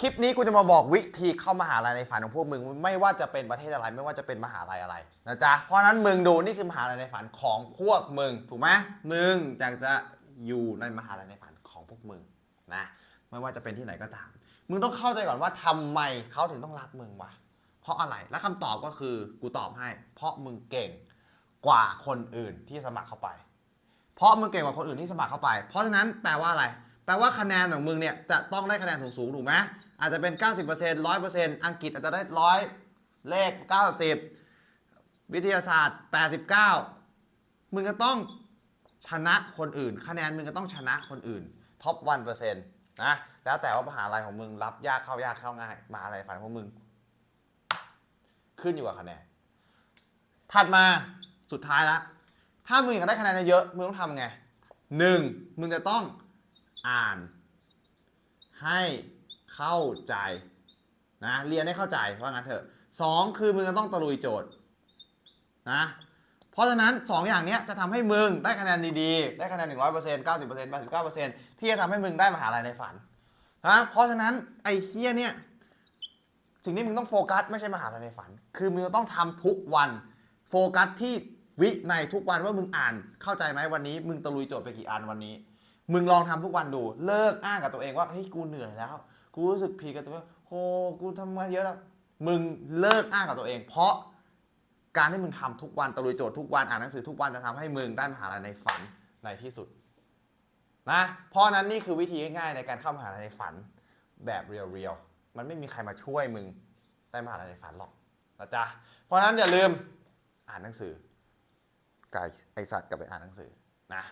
คลิปนี้กูจะมาบอกวิธีเข้ามหาลัยในฝันของพวกมึง ไม่ว่าจะเป็นประเทศอะไร ไม่ว่าจะเป็นมหาลัยอะไรนะจ๊ะเพราะนั้นมึงดูนี่คือมหาลัยในฝันของพวกมึงถูกไหมมึงอยากจะอยู่ในมหาลัยในฝันของพวกมึงนะไม่ว่าจะเป็นที่ไหนก็ตาม มึงต้องเข้าใจก่อนว่าทำไมเขาถึงต้องรักมึงวะเพราะอะไรและคำตอบก็คือกูตอบให้ เพราะมึงเก่งกว่าคนอื่นที่สมัครเข้าไป เพราะมึงเก่งกว่าคนอื่นที่สมัครเข้าไป เพราะฉะนั้นแปลว่าอะไร แปลว่าคะแนนของมึงเนี่ยจะต้องได้คะแนนสูงๆถูกไหม อาจจะเป็น 90% 100%อังกฤษอาจจะได้ร้อยเลข 90 วิทยาศาสตร์ 89 มึงก็ต้องชนะคนอื่น คะแนนมึงก็ต้องชนะคนอื่นท็อป1%นะแล้วแต่ว่ามหาลัยของมึงรับยากเข้ายากเข้าง่ายมหาลัยฝันของมึง ขึ้นอยู่กับคะแนน ถัดมาสุดท้ายละถ้ามึงอยากได้คะแนนเยอะมึงต้องทำไงหนึ่งมึงจะต้องอ่านให้ เข้าใจนะเรียนให้เข้าใจว่างั้นเถอะสองคือมึงจะต้องตะลุยโจทย์นะเพราะฉะนั้นสองอย่างนี้จะทำให้มึงได้คะแนนดีๆ ได้คะแนน 100% 90% 89%ที่จะทำให้มึงได้มหาลัยในฝันนะเพราะฉะนั้นไอ้เฮียเนี่ยสิ่งที่มึงต้องโฟกัสไม่ใช่มหาลัยในฝัน คือมึงต้องทำทุกวันโฟกัสที่วิในทุกวันว่ามึงอ่านเข้าใจไหมวันนี้ มึงตะลุยโจทย์ไปกี่อันวันนี้ มึงลองทำทุกวันดู เลิกอ้างกับตัวเองว่าเฮ้ยกูเหนื่อยแล้ว กูรู้สึกผิดกับตัวเองโหกูทำงานเยอะแล้ว มึงเลิกอ้างกับตัวเอง เพราะการที่มึงทำทุกวันตะลุยโจทย์ทุกวันอ่านหนังสือทุกวันจะทำให้มึงได้มหาลัยในฝันในที่สุดนะเพราะนั้นนี่คือวิธีง่ายๆในการเข้ามหาลัยในฝันแบบเรียวๆมันไม่มีใครมาช่วยมึงได้มหาลัยในฝันหรอกนะจ๊ะเพราะฉะนั้นอย่าลืมอ่านหนังสือกายไอสัตว์กลับไปอ่านหนังสือนะ